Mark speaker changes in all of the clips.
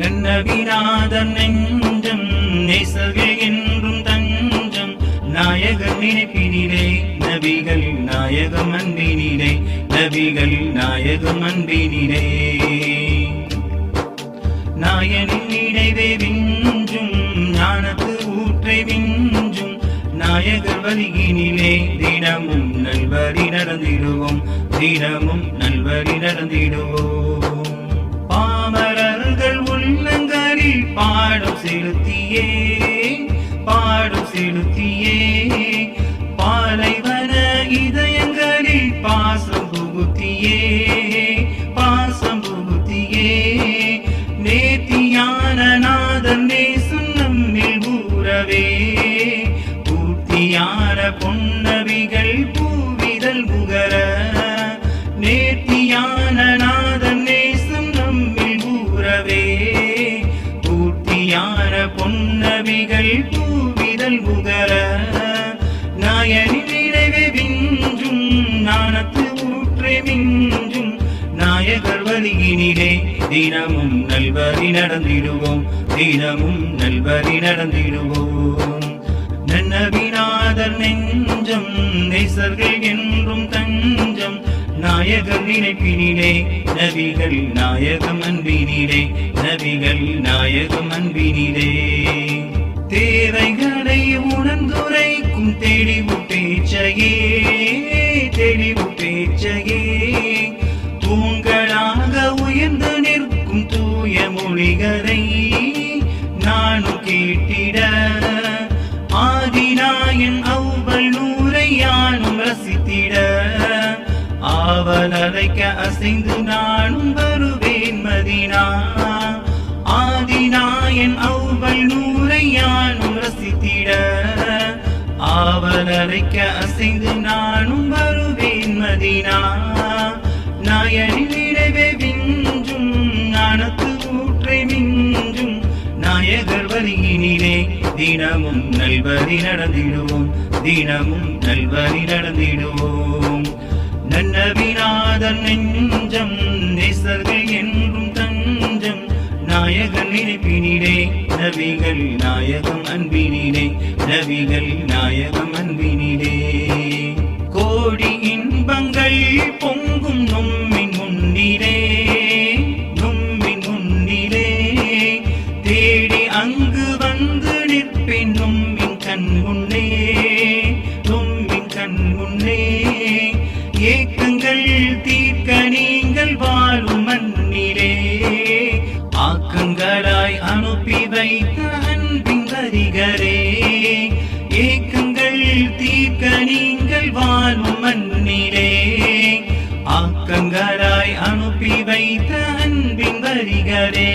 Speaker 1: நன்னவிநாதன் நெஞ்சம் நேசர்கள் தஞ்சம். நாயகன் நினைப்பினிலே நபிகள் நாயகம் அன்பினிலே நபிகள் நாயகம் அன்பினிலே நாயனின் நினைவே விஞ்சும் ஞானத்து ஊற்றை விஞ்சும். நாயகர் வழியினிலே தினமும் நல்வழி நடந்திடுவோம் தினமும் நல்வழி நடந்திடுவோம். பொன்னவிகள் பூவிதல் புகர நேர்த்தியான நாதன் நேசம் நம்மில் கூறவே. பூர்த்தியான பொன்னவிகள் பூவிதல் புகர நாயனின் நினைவே விஞ்சும் நாணத்து ஊற்றே மிஞ்சும். நாயகர் வழியினிலே தினமும் நல்வழி நடந்திடுவோம் தினமும் நல்வழி நடந்திடுவோம். நன்னவினா நன்னவிநாதர் நெஞ்சம் நேசர்கள் என்றும் தஞ்சம். நாயகர் நினைப்பினிலே நபிகள் நாயகம் அன்பினிலே நபிகள் நாயகம் அன்பினிலே. தேவைகளை உணர்ந்துரைக்கும் தெளிவு பேச்சையே தெளிவு பேச்சையே ஆவல் அழைக்க அசைந்து நானும் வருவேன் மதினா. ஆதிநாயன் அவ்வள் நூரை யானும் ரசித்திட. ஆவல் அழைக்க அசைந்து நானும் வருவேன் மதினா. நாயனின் விஞ்சும் ஞானத்து ஊற்றை மிஞ்சும். நாயகர் வழியினிலே தினமும் நல்வரி நடந்திடுவோம் தினமும் நல்வரி நடந்திடுவோம். நன்னவிநாதன் நெஞ்சம் நேசர்கள் என்றும் தஞ்சம். நாயகன் நினைப்பினிலே நபிகள் நாயகம் அன்பினிடே நபிகள் நாயகம் அன்பினிடே கோடி இன்பங்கள் பொங்கும் நொம்மின் முன்னிலே நொம்மின் முன்னிலே. தேடி அங்கு வைத்த அன்பின் வரிகரே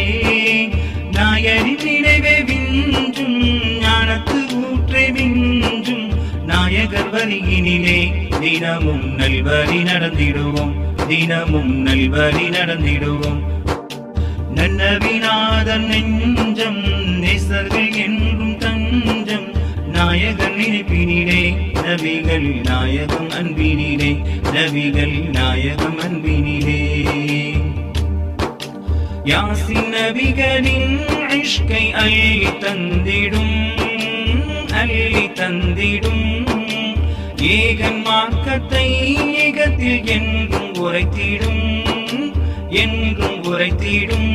Speaker 1: நாயரின் நினைவே விஞ்சும் ஞானத்து ஊற்றை விஞ்சும். நாயகர் வரியினிலே தினமும் நல்வழி நடந்திடுவோம் தினமும் நல்வழி நடந்திடுவோம். நன்னவிநாதன் நெஞ்சம் நேசர்கள் என்றும் தஞ்சம். நாயகன் நினைப்பினிலே நபிகள் நாயகம் அன்பினிலே நபிகள் நாயகம் அன்பினிலே. யாசின் நபிகளின் இஷ்கை அள்ளி தந்திடும் அள்ளி தந்திடும். ஏகன் மாக்கத்தை ஏகத்தில் என்றும் உரைத்திடும் என்றும் உரைத்திடும்.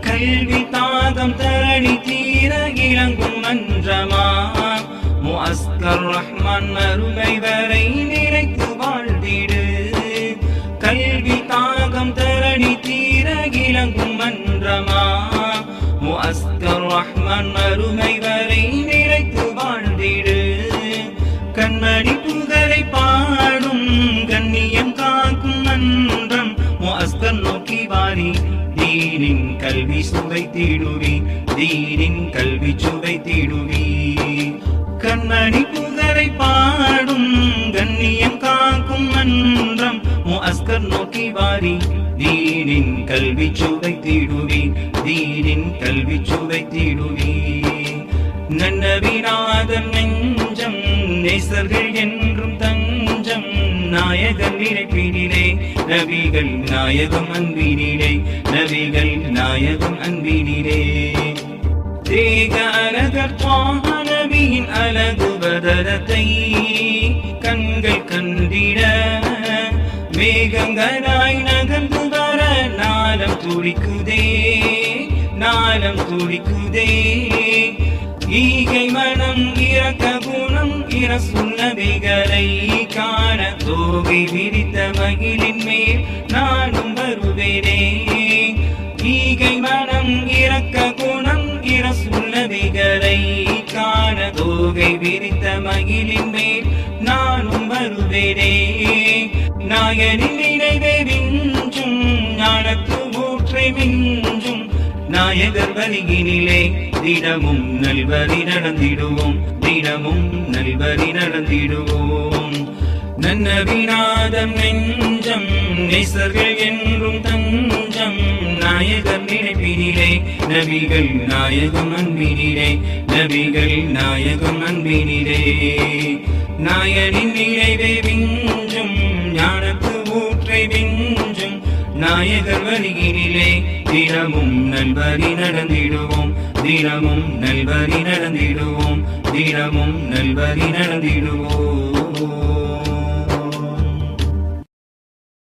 Speaker 1: கல்வி தாகம் தரணி தீர இளங்கும் மன்றமா? முஸ்கர் ரஹ்மான் மறுமை வரை நிறைத்து வாழ்ந்திடு. கல்வி தாகம் தரணி தீர இளங்கும் மன்றமா? முஸ்கர் ரஹ்மான் மறுமை வரை நிறைத்து வாழ்ந்திடு. கண்மணி புகழை பாடும் கண்ணியம் காக்கும் மன்றம். முஸ்கர் நோக்கி வாரி தீனின் கல்வி சுவை தீடுவி தீனின் கல்வி சுவை தீடுவி கண்மணி புகழை பாடும் கண்ணியம் காக்கும் மன்றம். பக்கம் நோக்கி வாரி. தீனின் கல்வி சுவை தீடுவி தீனின் கல்வி சுவை தீடுவி நன்னவிநாதன் நெஞ்சம் நேசர்கள் என்றும் தஞ்சம். நாயகன் நினைப்பினிலே நபிகள் நாயகம் அன்பினிலே நபிகள் நாயகம் அன்பினிலே. தேக அழகற்பாக நபியின் அழகு பதரத்தை கண்கள் கண் மேகங்களாய் நகர்ந்து வர நாளம் துடிக்குதே நாளம் துடிக்குதே. ஈகை மனம் இறக்க குணம் இற இரசுள்ளவைகளை காண தோகை விரித்த மகிழின் மேல் நானும் வருவேனே. ஈகை மனம் இறக்க குணம் இற இரசுள்ளவைகளை காண தோகை விரித்த மகிழின் மேல் நானும் வருவேனே. நாயனின் நினைவே விஞ்சும் ஞானத்து ஊற்றை மிஞ்சும். நாயகர் வருகினிலே தினமும் நல்வரி நடந்திடுவோம் தினமும் நல்வரி நடந்திடுவோம். நன்னவிநாதம் நெஞ்சம் நேசர்கள் என்றும் தஞ்சம். நாயகர் நினைப்பினிலே நபிகள் நாயகம் அன்பினிலே நபிகள் நாயகம் அன்பினிலே. நாயனின் நினைவே விஞ்சும் ஞானத்து ஊற்றை விஞ்சும் நாயகர் வருகினிலே தினமும் நல்வரி நடந்திடுவோம். தினமும் நல்வரி நடந்திடுவோம். தினமும் நல்வரி நடந்திடுவோம்.